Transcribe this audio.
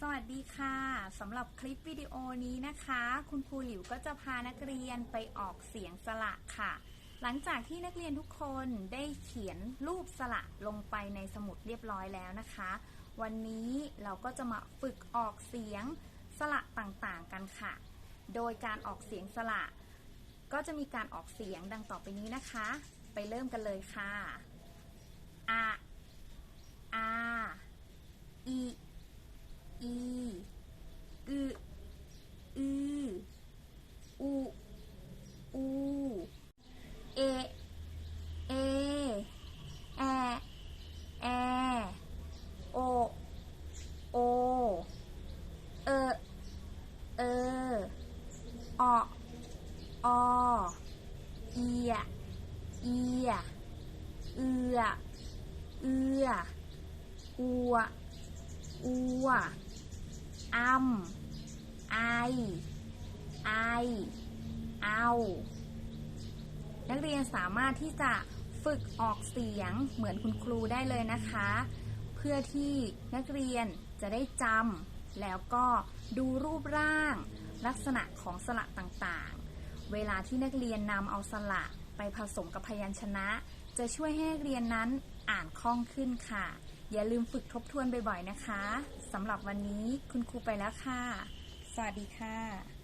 สวัสดีค่ะสำหรับคลิปวิดีโอนี้นะคะ คุณครูหลิวก็จะพานักเรียนไปออกเสียงสระค่ะ หลังจากที่นักเรียนทุกคนได้เขียนรูปสระลงไปในสมุดเรียบร้อยแล้วนะคะ วันนี้เราก็จะมาฝึกออกเสียงสระต่างๆกันค่ะ โดยการออกเสียงสระ ก็จะมีการออกเสียงดังต่อไปนี้นะคะ ไปเริ่มกันเลยค่ะอาอีอีอึอืออูอูเอ เอ แอ แอ โอ โอ เอ เอ ออเอียเอียเอือเอืออัวอัวอำไอ ไอ เอา นักเรียนสามารถที่จะฝึกออกเสียงเหมือนคุณครูได้เลยนะคะ เพื่อที่นักเรียนจะได้จำแล้วก็ดูรูปร่าง ลักษณะของสระต่างๆ เวลาที่นักเรียนนำเอาสระไปผสมกับพยัญชนะ จะช่วยให้นักเรียนนั้นอ่านคล่องขึ้นค่ะ อย่าลืมฝึกทบทวนบ่อยๆนะคะสำหรับวันนี้คุณครูไปแล้วค่ะ สวัสดีค่ะ